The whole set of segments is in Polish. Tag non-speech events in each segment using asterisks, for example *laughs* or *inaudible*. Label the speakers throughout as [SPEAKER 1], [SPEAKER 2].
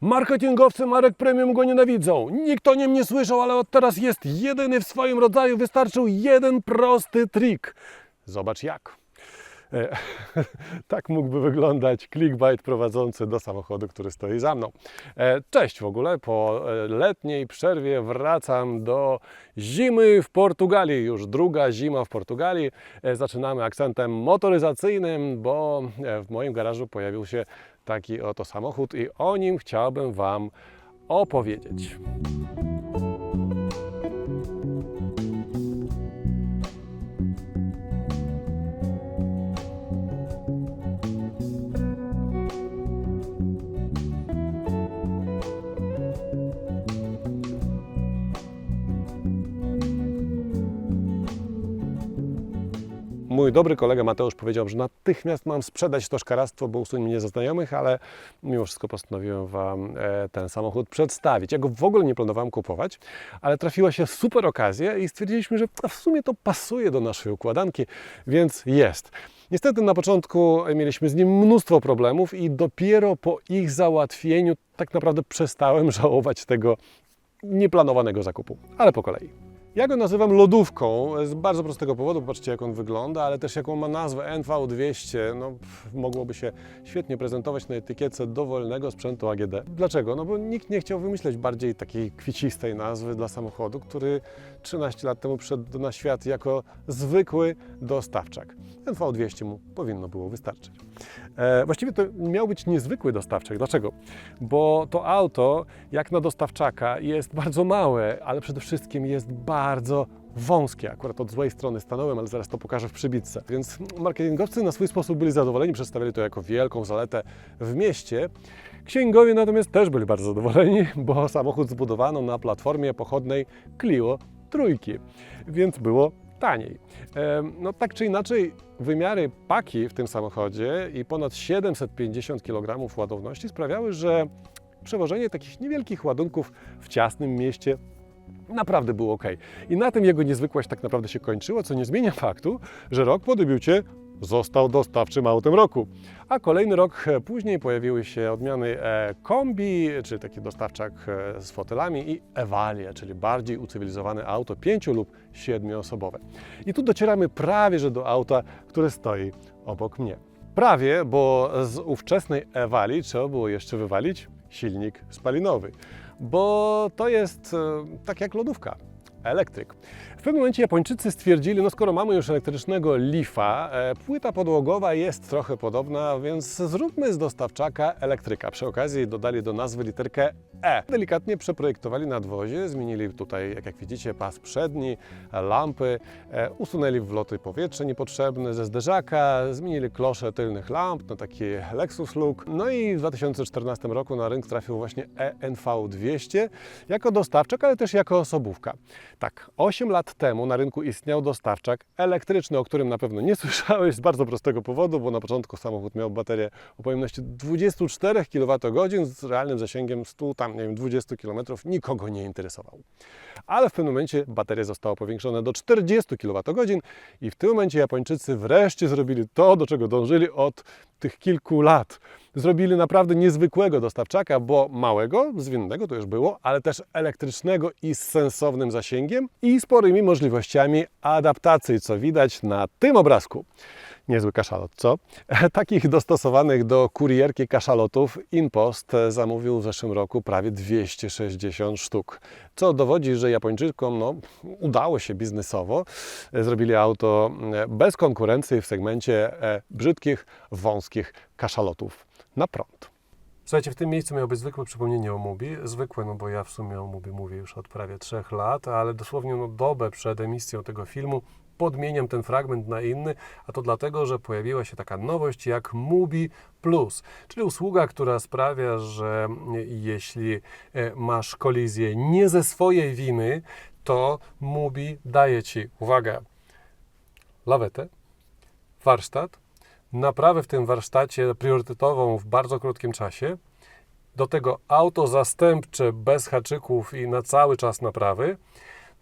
[SPEAKER 1] Marketingowcy marek premium go nienawidzą. Nikt o nim nie słyszał, ale od teraz jest jedyny w swoim rodzaju. Wystarczył jeden prosty trik. Zobacz jak. E, *laughs* tak mógłby wyglądać clickbait prowadzący do samochodu, który stoi za mną. E, Cześć w ogóle, po e, letniej przerwie wracam do zimy w Portugalii. Już druga zima w Portugalii. E, Zaczynamy akcentem motoryzacyjnym, bo e, w moim garażu pojawił się taki oto samochód i o nim chciałbym Wam opowiedzieć. Mój dobry kolega Mateusz powiedział, że natychmiast mam sprzedać to szkaractwo, bo usunie mnie ze znajomych, ale mimo wszystko postanowiłem Wam e, ten samochód przedstawić. Ja go w ogóle nie planowałem kupować, ale trafiła się super okazja i stwierdziliśmy, że w sumie to pasuje do naszej układanki, więc jest. Niestety na początku mieliśmy z nim mnóstwo problemów i dopiero po ich załatwieniu tak naprawdę przestałem żałować tego nieplanowanego zakupu, ale po kolei. Ja go nazywam lodówką z bardzo prostego powodu, popatrzcie jak on wygląda, ale też jaką ma nazwę NV200, no pff, mogłoby się świetnie prezentować na etykiecie dowolnego sprzętu AGD. Dlaczego? No bo nikt nie chciał wymyśleć bardziej takiej kwiecistej nazwy dla samochodu, który 13 lat temu przyszedł na świat jako zwykły dostawczak. NV200 mu powinno było wystarczyć. E, właściwie to miał być niezwykły dostawczak. Dlaczego? Bo to auto, jak na dostawczaka, jest bardzo małe, ale przede wszystkim jest bardzo wąskie. Akurat od złej strony stanąłem, ale zaraz to pokażę w przybitce. Więc marketingowcy na swój sposób byli zadowoleni, przedstawiali to jako wielką zaletę w mieście. Księgowie natomiast też byli bardzo zadowoleni, bo samochód zbudowano na platformie pochodnej Clio trójki, więc było taniej. No tak czy inaczej, wymiary paki w tym samochodzie i ponad 750 kg ładowności sprawiały, że przewożenie takich niewielkich ładunków w ciasnym mieście naprawdę było ok. I na tym jego niezwykłość tak naprawdę się kończyło, co nie zmienia faktu, że rok po debiucie został dostawczym autem roku. A kolejny rok e, później pojawiły się odmiany e, kombi, czyli taki dostawczak e, z fotelami i Evalia, czyli bardziej ucywilizowane auto pięciu lub siedmioosobowe. I tu docieramy prawie że do auta, które stoi obok mnie. Prawie, bo z ówczesnej Ewali trzeba było jeszcze wywalić silnik spalinowy, bo to jest e, tak jak lodówka, elektryk. W pewnym momencie Japończycy stwierdzili, no skoro mamy już elektrycznego Leafa, e, płyta podłogowa jest trochę podobna, więc zróbmy z dostawczaka elektryka. Przy okazji dodali do nazwy literkę E. Delikatnie przeprojektowali nadwozie, zmienili tutaj, jak, widzicie, pas przedni, lampy, e, usunęli wloty powietrza niepotrzebne ze zderzaka, zmienili klosze tylnych lamp na taki Lexus look. No i w 2014 roku na rynek trafił właśnie E ENV200 jako dostawczak, ale też jako osobówka. Tak, 8 lat temu na rynku istniał dostawczak elektryczny, o którym na pewno nie *laughs* słyszałeś z bardzo prostego powodu, bo na początku samochód miał baterię o pojemności 24 kWh z realnym zasięgiem 100, tam nie wiem, 20 km, nikogo nie interesował. Ale w pewnym momencie bateria została powiększona do 40 kWh i w tym momencie Japończycy wreszcie zrobili to, do czego dążyli od tych kilku lat. Zrobili naprawdę niezwykłego dostawczaka, bo małego, zwinnego to już było, ale też elektrycznego i z sensownym zasięgiem i sporymi możliwościami adaptacji, co widać na tym obrazku. Niezły kaszalot, co? *laughs* Takich dostosowanych do kurierki kaszalotów InPost zamówił w zeszłym roku prawie 260 sztuk, co dowodzi, że Japończykom no, udało się biznesowo. Zrobili auto bez konkurencji w segmencie e, brzydkich, wąskich kaszalotów na prąd. Słuchajcie, w tym miejscu miało być zwykłe przypomnienie o Mubi. Zwykłe, no bo ja w sumie o Mubi mówię już od prawie trzech lat, ale dosłownie no, dobę przed emisją tego filmu podmieniam ten fragment na inny, a to dlatego, że pojawiła się taka nowość jak Mubi Plus, czyli usługa, która sprawia, że jeśli e, masz kolizję nie ze swojej winy, to Mubi daje Ci, uwaga, lawetę, warsztat, naprawę w tym warsztacie priorytetową w bardzo krótkim czasie, do tego auto zastępcze bez haczyków i na cały czas naprawy,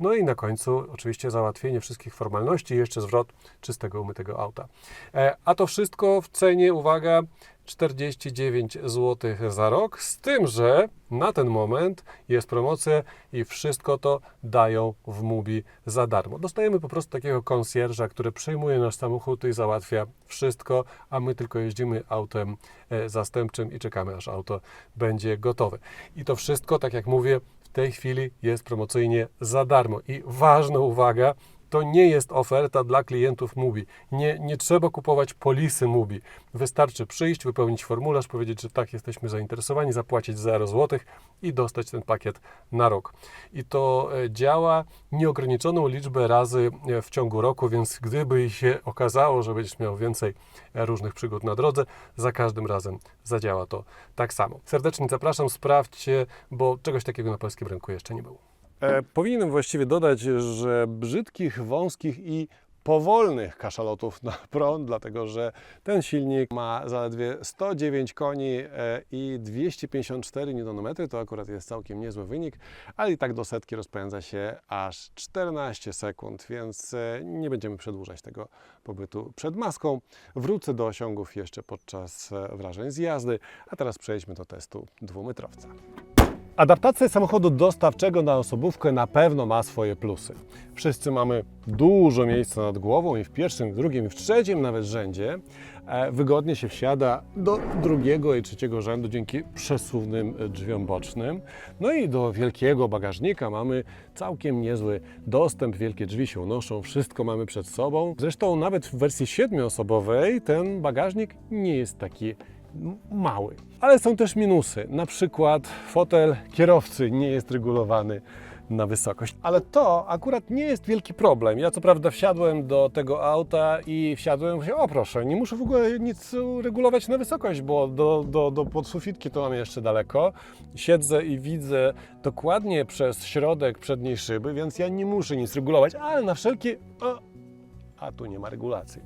[SPEAKER 1] no i na końcu oczywiście załatwienie wszystkich formalności i jeszcze zwrot czystego, umytego auta. E, A to wszystko w cenie, uwaga, 49 zł za rok, z tym, że na ten moment jest promocja i wszystko to dają w Mubi za darmo. Dostajemy po prostu takiego konsjerża, który przyjmuje nasz samochód i załatwia wszystko, a my tylko jeździmy autem e, zastępczym i czekamy, aż auto będzie gotowe. I to wszystko, tak jak mówię, w tej chwili jest promocyjnie za darmo. I ważna uwaga, to nie jest oferta dla klientów Mubi. Nie, nie trzeba kupować polisy Mubi. Wystarczy przyjść, wypełnić formularz, powiedzieć, że tak, jesteśmy zainteresowani, zapłacić 0 zł i dostać ten pakiet na rok. I to e, działa nieograniczoną liczbę razy e, w ciągu roku, więc gdyby się okazało, że będziesz miał więcej e, różnych przygód na drodze, za każdym razem zadziała to tak samo. Serdecznie zapraszam, sprawdźcie, bo czegoś takiego na polskim rynku jeszcze nie było. E, powinienem właściwie dodać, że brzydkich, wąskich i powolnych kaszalotów na prąd, dlatego że ten silnik ma zaledwie 109 koni e, i 254 Nm, to akurat jest całkiem niezły wynik, ale i tak do setki rozpędza się aż 14 sekund, więc e, nie będziemy przedłużać tego pobytu przed maską. Wrócę do osiągów jeszcze podczas e, wrażeń z jazdy, a teraz przejdźmy do testu dwumetrowca. Adaptacja samochodu dostawczego na osobówkę na pewno ma swoje plusy. Wszyscy mamy dużo miejsca nad głową i w pierwszym, w drugim, w trzecim nawet rzędzie e, wygodnie się wsiada do drugiego i trzeciego rzędu dzięki przesuwnym e, drzwiom bocznym. No i do wielkiego bagażnika mamy całkiem niezły dostęp, wielkie drzwi się unoszą, wszystko mamy przed sobą. Zresztą nawet w wersji siedmioosobowej ten bagażnik nie jest taki mały. Ale są też minusy. Na przykład fotel kierowcy nie jest regulowany na wysokość. Ale to akurat nie jest wielki problem. Ja co prawda wsiadłem do tego auta i wsiadłem się, o proszę, nie muszę w ogóle nic regulować na wysokość, bo do, do, do podsufitki to mam jeszcze daleko. Siedzę i widzę dokładnie przez środek przedniej szyby, więc ja nie muszę nic regulować, ale na wszelkie... O, a tu nie ma regulacji.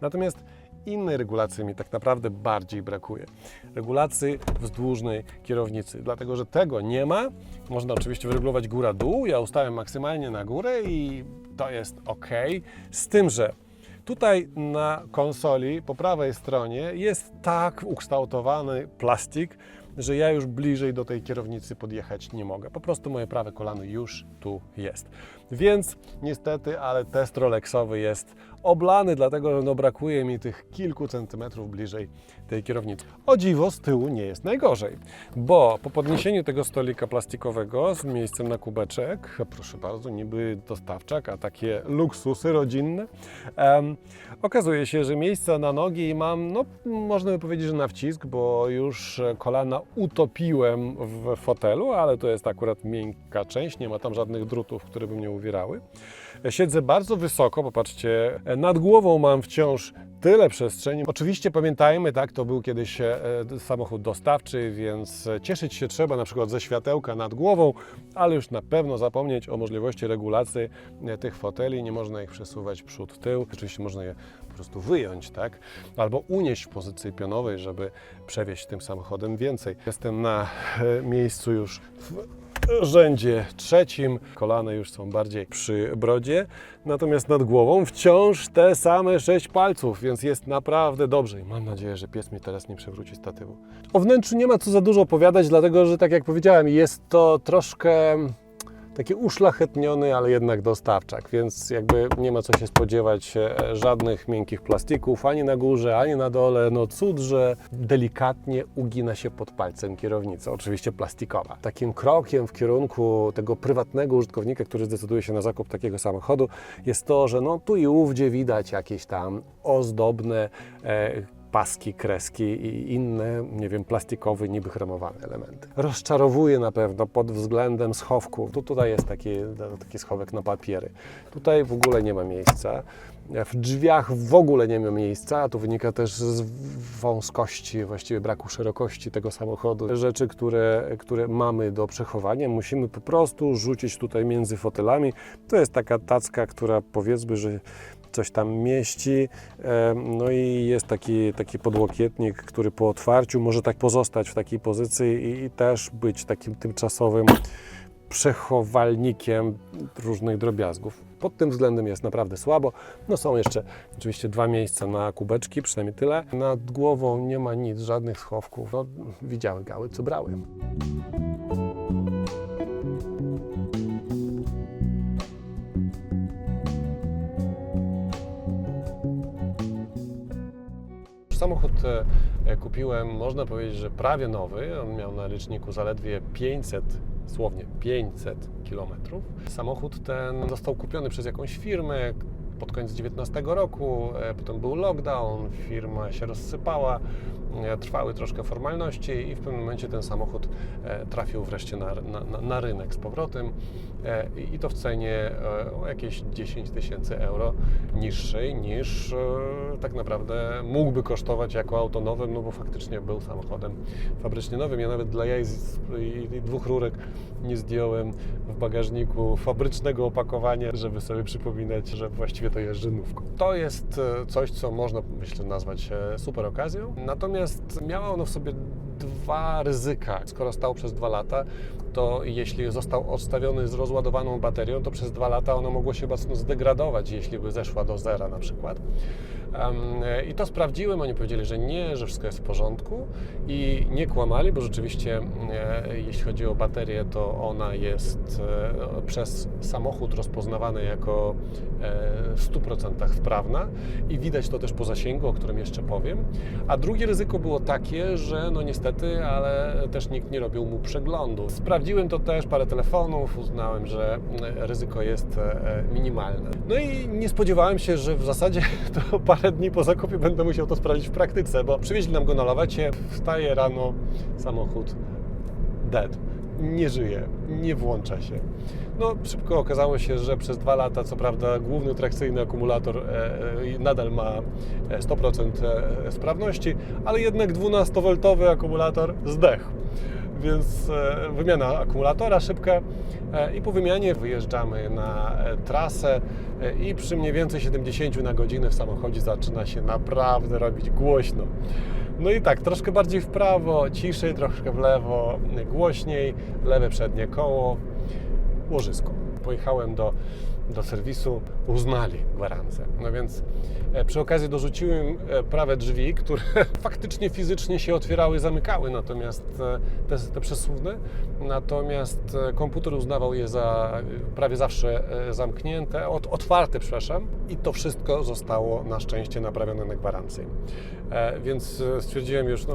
[SPEAKER 1] Natomiast innej regulacji mi tak naprawdę bardziej brakuje. Regulacji wzdłużnej kierownicy, dlatego że tego nie ma. Można oczywiście wyregulować góra-dół. Ja ustałem maksymalnie na górę i to jest ok. Z tym, że Tutaj na konsoli po prawej stronie jest tak ukształtowany plastik, że ja już bliżej do tej kierownicy podjechać nie mogę. Po prostu moje prawe kolano już tu jest. Więc niestety, ale test Rolexowy jest oblany, dlatego że no brakuje mi tych kilku centymetrów bliżej tej kierownicy. O dziwo, z tyłu nie jest najgorzej, bo po podniesieniu tego stolika plastikowego z miejscem na kubeczek, proszę bardzo, niby dostawczak, a takie luksusy rodzinne, em, okazuje się, że miejsca na nogi mam, no można by powiedzieć, że na wcisk, bo już kolana utopiłem w fotelu, ale to jest akurat miękka część, nie ma tam żadnych drutów, które by mnie uwierały. Siedzę bardzo wysoko, popatrzcie, nad głową mam wciąż tyle przestrzeni. Oczywiście pamiętajmy, tak, to był kiedyś e, samochód dostawczy, więc e, cieszyć się trzeba na przykład ze światełka nad głową, ale już na pewno zapomnieć o możliwości regulacji e, tych foteli, nie można ich przesuwać przód, tył. Oczywiście można je po prostu wyjąć, tak, albo unieść w pozycji pionowej, żeby przewieźć tym samochodem więcej. Jestem na miejscu już w rzędzie trzecim. Kolana już są bardziej przy brodzie, natomiast nad głową wciąż te same sześć palców, więc jest naprawdę dobrze. I mam nadzieję, że pies mi teraz nie przewróci statywu. O wnętrzu nie ma co za dużo opowiadać, dlatego że tak jak powiedziałem, jest to troszkę taki uszlachetniony, ale jednak dostawczak, więc jakby nie ma co się spodziewać e, żadnych miękkich plastików ani na górze, ani na dole. No cud, że delikatnie ugina się pod palcem kierownica, oczywiście plastikowa. Takim krokiem w kierunku tego prywatnego użytkownika, który zdecyduje się na zakup takiego samochodu, jest to, że no tu i ówdzie widać jakieś tam ozdobne e, paski, kreski i inne, nie wiem, plastikowe, niby chromowane elementy. Rozczarowuje na pewno pod względem schowków. Tu tutaj jest taki, taki schowek na papiery. Tutaj w ogóle nie ma miejsca. W drzwiach w ogóle nie ma miejsca, a to wynika też z wąskości, właściwie braku szerokości tego samochodu. Rzeczy, które, które mamy do przechowania, musimy po prostu rzucić tutaj między fotelami. To jest taka tacka, która powiedzmy, że coś tam mieści. E, No i jest taki, taki podłokietnik, który po otwarciu może tak pozostać w takiej pozycji i, i też być takim tymczasowym przechowalnikiem różnych drobiazgów. Pod tym względem jest naprawdę słabo. No są jeszcze oczywiście dwa miejsca na kubeczki, przynajmniej tyle. Nad głową nie ma nic, żadnych schowków. No, widziały gały, co brały. Samochód e, kupiłem, można powiedzieć, że prawie nowy. On miał na liczniku zaledwie 500, słownie 500 kilometrów. Samochód ten został kupiony przez jakąś firmę pod koniec 19 roku. e, Potem był lockdown, firma się rozsypała, e, trwały troszkę formalności i w pewnym momencie ten samochód e, trafił wreszcie na, na, na- rynek z powrotem. I- to w cenie o jakieś 10 tysięcy euro niższej niż tak naprawdę mógłby kosztować jako auto nowe, no bo faktycznie był samochodem fabrycznie nowym. Ja nawet dla jaj i dwóch rurek nie zdjąłem w bagażniku fabrycznego opakowania, żeby sobie przypominać, że właściwie to jest żynówką. To jest e, coś, co można myślę nazwać e, super okazją. Natomiast miało ono w sobie dwa ryzyka. Skoro stał przez dwa lata, to jeśli został odstawiony z rozładowaną baterią, to przez dwa lata ono mogło się mocno zdegradować, jeśli by zeszła do zera na przykład. I to sprawdziłem, oni powiedzieli, że nie, że wszystko jest w porządku i nie kłamali, bo rzeczywiście e, jeśli chodzi o baterię, to ona jest e, przez samochód rozpoznawana jako e, w 100% sprawna i widać to też po zasięgu, o którym jeszcze powiem. A drugie ryzyko było takie, że no niestety, ale też nikt nie robił mu przeglądu. Sprawdziłem to też, parę telefonów, uznałem, że ryzyko jest minimalne. No i nie spodziewałem się, że w zasadzie *laughs* to parę dni po zakupie będę musiał to sprawdzić w praktyce, bo przywieźli nam go na lawecie, wstaje rano, samochód dead. Nie żyje, nie włącza się. No, szybko okazało się, że przez dwa lata, co prawda, główny trakcyjny akumulator e, e, nadal ma e, 100% e, sprawności, ale jednak 12V akumulator zdechł. Więc e, wymiana akumulatora szybka e, i po wymianie wyjeżdżamy na e, trasę i przy mniej więcej 70 na godzinę w samochodzie zaczyna się naprawdę robić głośno. No i tak, troszkę bardziej w prawo, ciszej, troszkę w lewo, głośniej, lewe przednie koło, łożysko. Pojechałem do, do serwisu, uznali gwarancję. No więc e, przy okazji dorzuciłem e, prawe drzwi, które *laughs* faktycznie fizycznie się otwierały i zamykały, natomiast e, te, te przesuwne, natomiast komputer uznawał je za prawie zawsze zamknięte, ot, otwarte, przepraszam, i to wszystko zostało na szczęście naprawione na gwarancję. E, Więc e, stwierdziłem już, no,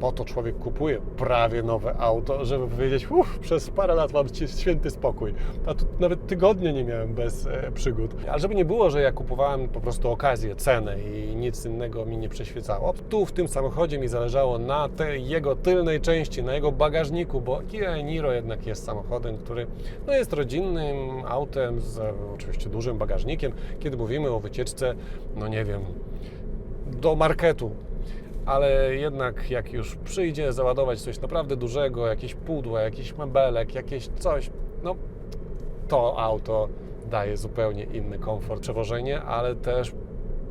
[SPEAKER 1] po to człowiek kupuje prawie nowe auto, żeby powiedzieć, uff, przez parę lat mam święty spokój. A tu nawet tygodnie nie miałem bez e, przygód. Ale żeby nie było, że ja kupowałem po prostu okazję, cenę i nic innego mi nie przyświecało. Tu w tym samochodzie mi zależało na tej jego tylnej części, na jego bagażniku, bo Kia Niro jednak jest samochodem, który no, jest rodzinnym autem z oczywiście dużym bagażnikiem. Kiedy mówimy o wycieczce, no nie wiem, do marketu. Ale jednak jak już przyjdzie załadować coś naprawdę dużego, jakieś pudła, jakiś mebelek, jakieś coś, no to auto daje zupełnie inny komfort, przewożenie, ale też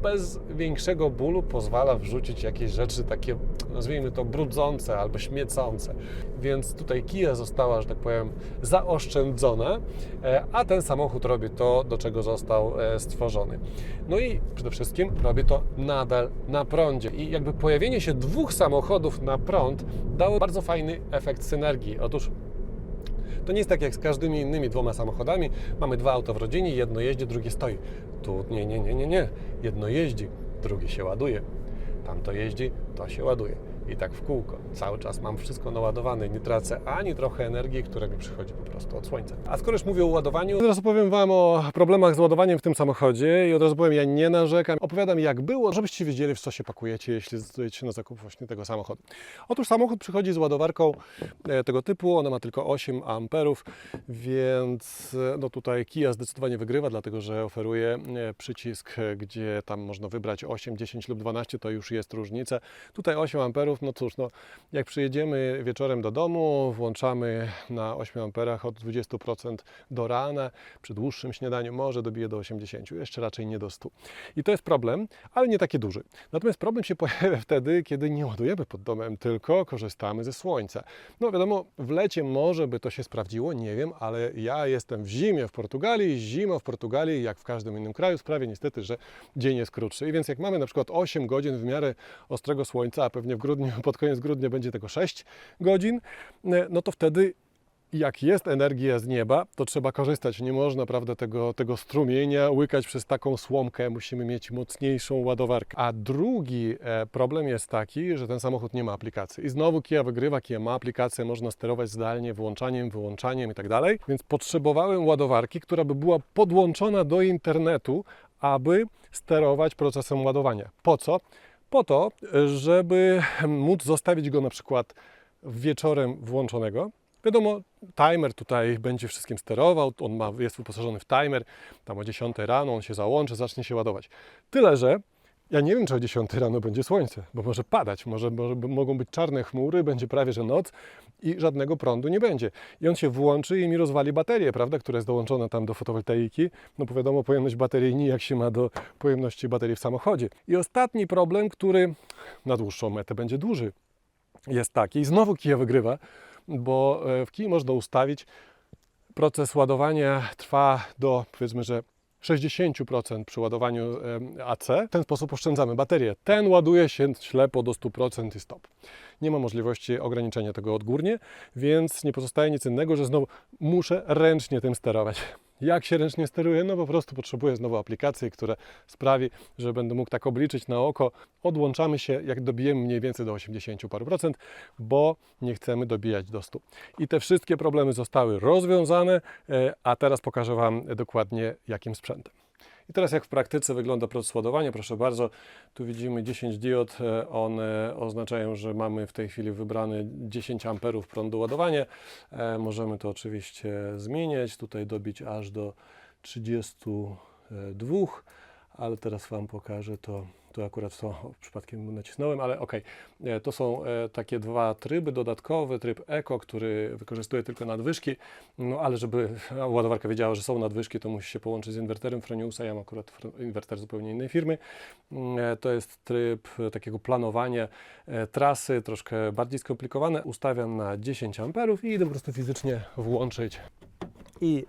[SPEAKER 1] bez większego bólu pozwala wrzucić jakieś rzeczy takie, nazwijmy to, brudzące albo śmiecące. Więc tutaj Kia została, że tak powiem, zaoszczędzona, e, a ten samochód robi to, do czego został e, stworzony. No i przede wszystkim robi to nadal na prądzie. I jakby pojawienie się dwóch samochodów na prąd dało bardzo fajny efekt synergii. Otóż to nie jest tak jak z każdymi innymi dwoma samochodami. Mamy dwa auta w rodzinie, jedno jeździ, drugie stoi. Tu nie, nie, nie, nie, nie. Jedno jeździ, drugie się ładuje. Tamto jeździ, to się ładuje. I tak w kółko. Cały czas mam wszystko naładowane. Nie tracę ani trochę energii, która mi przychodzi po prostu od słońca. A skoro już mówię o ładowaniu, teraz opowiem Wam o problemach z ładowaniem w tym samochodzie. I od razu powiem, ja nie narzekam. Opowiadam jak było, żebyście wiedzieli w co się pakujecie, jeśli zdecydujecie się na zakup właśnie tego samochodu. Otóż samochód przychodzi z ładowarką e, tego typu. Ona ma tylko 8 amperów, więc e, no tutaj Kia zdecydowanie wygrywa, dlatego że oferuje e, przycisk, gdzie tam można wybrać 8, 10 lub 12, to już jest różnica. Tutaj 8 amperów km, no cóż, no, jak przyjedziemy wieczorem do domu, włączamy na 8 amperach od 20% do rana, przy dłuższym śniadaniu może dobije do 80, jeszcze raczej nie do 100. I to jest problem, ale nie taki duży. Natomiast problem się pojawia wtedy, kiedy nie ładujemy pod domem, tylko korzystamy ze słońca. No wiadomo, w lecie może by to się sprawdziło, nie wiem, ale ja jestem w zimie w Portugalii, zima w Portugalii, jak w każdym innym kraju, sprawia niestety, że dzień jest krótszy. I więc jak mamy na przykład 8 godzin w miarę ostrego słońca, a pewnie w grudniu, *laughs* pod koniec grudnia będzie tego 6 godzin, no to wtedy jak jest energia z nieba, to trzeba korzystać. Nie można, prawda, tego, tego strumienia łykać przez taką słomkę. Musimy mieć mocniejszą ładowarkę. A drugi e, problem jest taki, że ten samochód nie ma aplikacji. I znowu Kia wygrywa, Kia ma aplikację, można sterować zdalnie włączaniem, wyłączaniem i tak dalej. Więc potrzebowałem ładowarki, która by była podłączona do internetu, aby sterować procesem ładowania. Po co? Po to, żeby móc zostawić go na przykład wieczorem włączonego, Wiadomo, timer tutaj będzie wszystkim sterował, on ma, jest wyposażony w timer, tam o 10 rano on się załączy, zacznie się ładować. Tyle, że ja nie wiem, czy o 10 rano będzie słońce, bo może padać, może, może mogą być czarne chmury, będzie prawie że noc i żadnego prądu nie będzie. I on się włączy i mi rozwali baterię, prawda, która jest dołączona tam do fotowoltaiki. No bo wiadomo, pojemność baterii nijak się ma do pojemności baterii w samochodzie. I ostatni problem, który na dłuższą metę będzie duży, jest taki, i znowu Kia wygrywa, bo e, w kij można ustawić proces ładowania trwa do powiedzmy, że 60% przy ładowaniu AC. W ten sposób oszczędzamy baterię. Ten ładuje się ślepo do 100% i stop. Nie ma możliwości ograniczenia tego odgórnie, więc nie pozostaje nic innego, że znowu muszę ręcznie tym sterować. Jak się ręcznie steruje? No po prostu potrzebuję znowu aplikacji, która sprawi, że będę mógł tak obliczyć na oko. Odłączamy się, jak dobijemy mniej więcej do 80 paru procent, bo nie chcemy dobijać do 100. I te wszystkie problemy zostały rozwiązane, e, a teraz pokażę Wam dokładnie jakim sprzętem. I teraz jak w praktyce wygląda proces ładowania, proszę bardzo, tu widzimy 10 diod, e, one oznaczają, że mamy w tej chwili wybrany 10 amperów prądu ładowania. E, możemy to oczywiście zmieniać, tutaj dobić aż do 32, ale teraz Wam pokażę to tu akurat to *laughs* przypadkiem nacisnąłem, ale ok. To są e, takie dwa tryby dodatkowe. Tryb Eco, który wykorzystuje tylko nadwyżki, no ale żeby *laughs* ładowarka wiedziała, że są nadwyżki, to musi się połączyć z inwerterem Froniusa. Ja mam akurat inwerter zupełnie innej firmy. Mm, e, to jest tryb takiego planowania e, trasy, troszkę bardziej skomplikowane. Ustawiam na 10 amperów i idę po prostu fizycznie włączyć i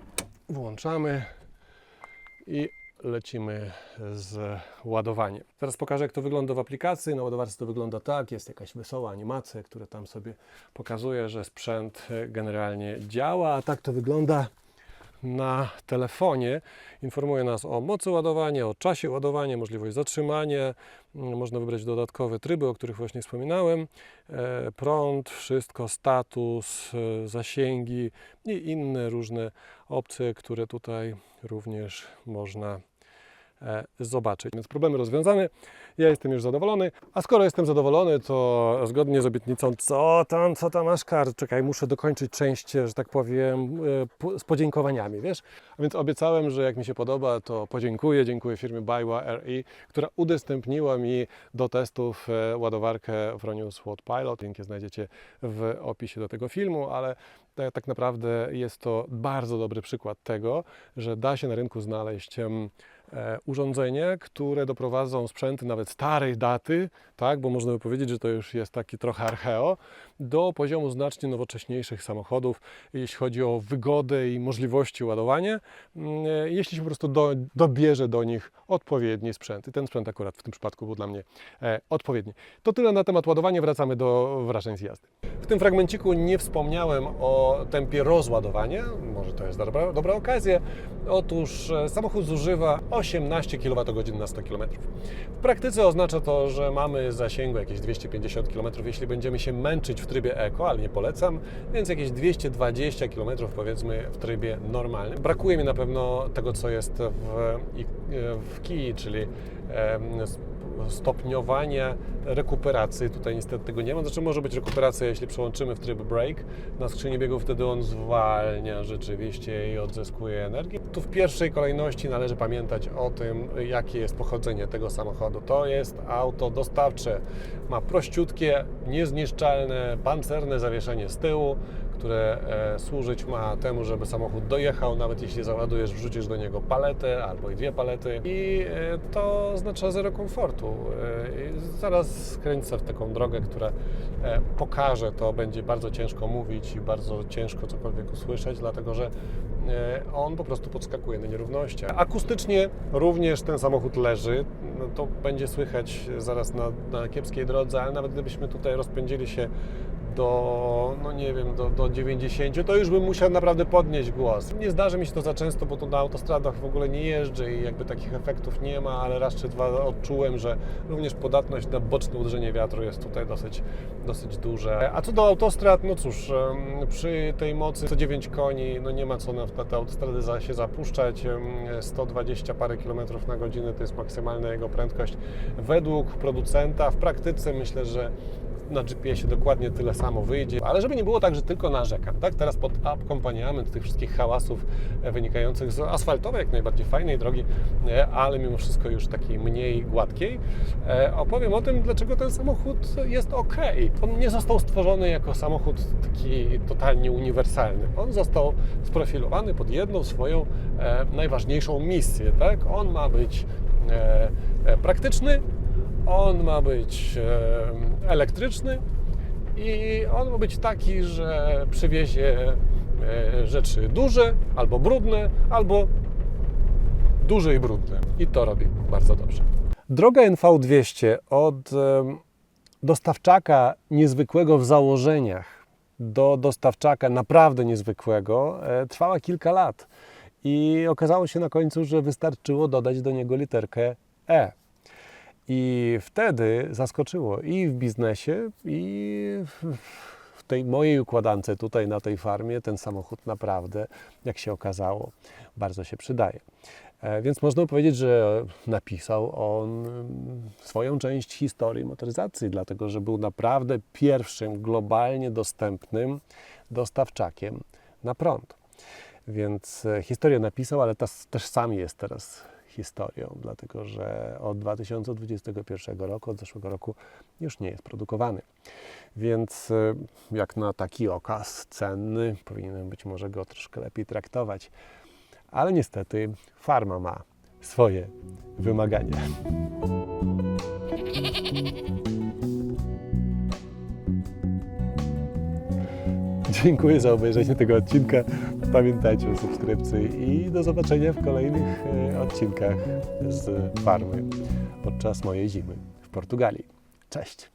[SPEAKER 1] włączamy i lecimy z ładowaniem. Teraz pokażę, jak to wygląda w aplikacji. Na ładowarce to wygląda tak, jest jakaś wesoła animacja, która tam sobie pokazuje, że sprzęt generalnie działa, a tak to wygląda na telefonie. Informuje nas o mocy ładowania, o czasie ładowania, możliwość zatrzymania. Można wybrać dodatkowe tryby, o których właśnie wspominałem. E, prąd, wszystko, status, e, zasięgi i inne różne opcje, które tutaj również można zobaczyć. Więc problemy rozwiązane, ja jestem już zadowolony, a skoro jestem zadowolony, to zgodnie z obietnicą, co tam, co tam masz kar, czekaj, muszę dokończyć część, że tak powiem, e, z podziękowaniami, wiesz? A więc obiecałem, że jak mi się podoba, to podziękuję, dziękuję firmie Baiwa RE, która udostępniła mi do testów e, ładowarkę Fronius Watt Pilot, link znajdziecie w opisie do tego filmu, ale tak naprawdę jest to bardzo dobry przykład tego, że da się na rynku znaleźć E, urządzenia, które doprowadzą sprzęty nawet starej daty, tak, bo można by powiedzieć, że to już jest taki trochę archeo, do poziomu znacznie nowocześniejszych samochodów, jeśli chodzi o wygodę i możliwości ładowania, mm, e, jeśli się po prostu do, dobierze do nich odpowiedni sprzęt. I ten sprzęt akurat w tym przypadku był dla mnie e, odpowiedni. To tyle na temat ładowania, wracamy do wrażeń z jazdy. W tym fragmenciku nie wspomniałem o tempie rozładowania, może to jest dobra, dobra okazja. Otóż e, samochód zużywa 18 kWh na 100 km. W praktyce oznacza to, że mamy zasięgu jakieś 250 km, jeśli będziemy się męczyć w trybie eko, ale nie polecam, więc jakieś 220 km powiedzmy w trybie normalnym. Brakuje mi na pewno tego, co jest w, w kij, czyli stopniowanie rekuperacji. Tutaj niestety tego nie ma. Znaczy może być rekuperacja, jeśli przełączymy w tryb break na skrzyni biegów, wtedy on zwalnia rzeczywiście i odzyskuje energię. Tu w pierwszej kolejności należy pamiętać o tym, jakie jest pochodzenie tego samochodu. To jest auto dostawcze. Ma prościutkie, niezniszczalne, pancerne zawieszenie z tyłu, które e, służyć ma temu, żeby samochód dojechał, nawet jeśli załadujesz, wrzucisz do niego paletę albo i dwie palety i e, to oznacza zero komfortu. E, zaraz skręcę w taką drogę, która pokaże to, będzie bardzo ciężko mówić i bardzo ciężko cokolwiek usłyszeć, dlatego że on po prostu podskakuje na nierównościach. Akustycznie również ten samochód leży, no to będzie słychać zaraz na, na kiepskiej drodze, ale nawet gdybyśmy tutaj rozpędzili się do, no nie wiem, do, do 90, to już bym musiał naprawdę podnieść głos. Nie zdarzy mi się to za często, bo tu na autostradach w ogóle nie jeżdżę i jakby takich efektów nie ma, ale raz czy dwa odczułem, że również podatność na boczne uderzenie wiatru jest tutaj dosyć, dosyć duże. A co do autostrad, no cóż, przy tej mocy 109 koni, no nie ma co na, na te autostrady za, się zapuszczać. Em, 120 parę kilometrów na godzinę to jest maksymalna jego prędkość. Według producenta w praktyce myślę, że na GPS-ie dokładnie tyle samo wyjdzie, ale żeby nie było tak, że tylko narzekam, tak? Teraz pod akompaniament tych wszystkich hałasów e, wynikających z asfaltowej, jak najbardziej fajnej drogi, e, ale mimo wszystko już takiej mniej gładkiej, e, opowiem o tym, dlaczego ten samochód jest ok. On nie został stworzony jako samochód taki totalnie uniwersalny. On został sprofilowany pod jedną swoją najważniejszą misję, tak? On ma być praktyczny, on ma być elektryczny i on ma być taki, że przywiezie e, rzeczy duże, albo brudne, albo duże i brudne. I to robi bardzo dobrze. Droga NV200 od dostawczaka niezwykłego w założeniach do dostawczaka naprawdę niezwykłego e, trwała kilka lat. I okazało się na końcu, że wystarczyło dodać do niego literkę E. I wtedy zaskoczyło i w biznesie, i w, tej mojej układance tutaj na tej farmie ten samochód naprawdę, jak się okazało, bardzo się przydaje. E, Więc można powiedzieć, że napisał on mm, swoją część historii motoryzacji, dlatego że był naprawdę pierwszym globalnie dostępnym dostawczakiem na prąd. Więc e, historię napisał, ale też sam jest teraz historią, dlatego że od 2021 roku, od zeszłego roku już nie jest produkowany. Więc e, jak na taki okaz cenny, powinienem być może go troszkę lepiej traktować. Ale niestety farma ma swoje wymagania. *laughs* Dziękuję za obejrzenie tego odcinka. Pamiętajcie o subskrypcji i do zobaczenia w kolejnych e, odcinkach z farmy podczas mojej zimy w Portugalii. Cześć!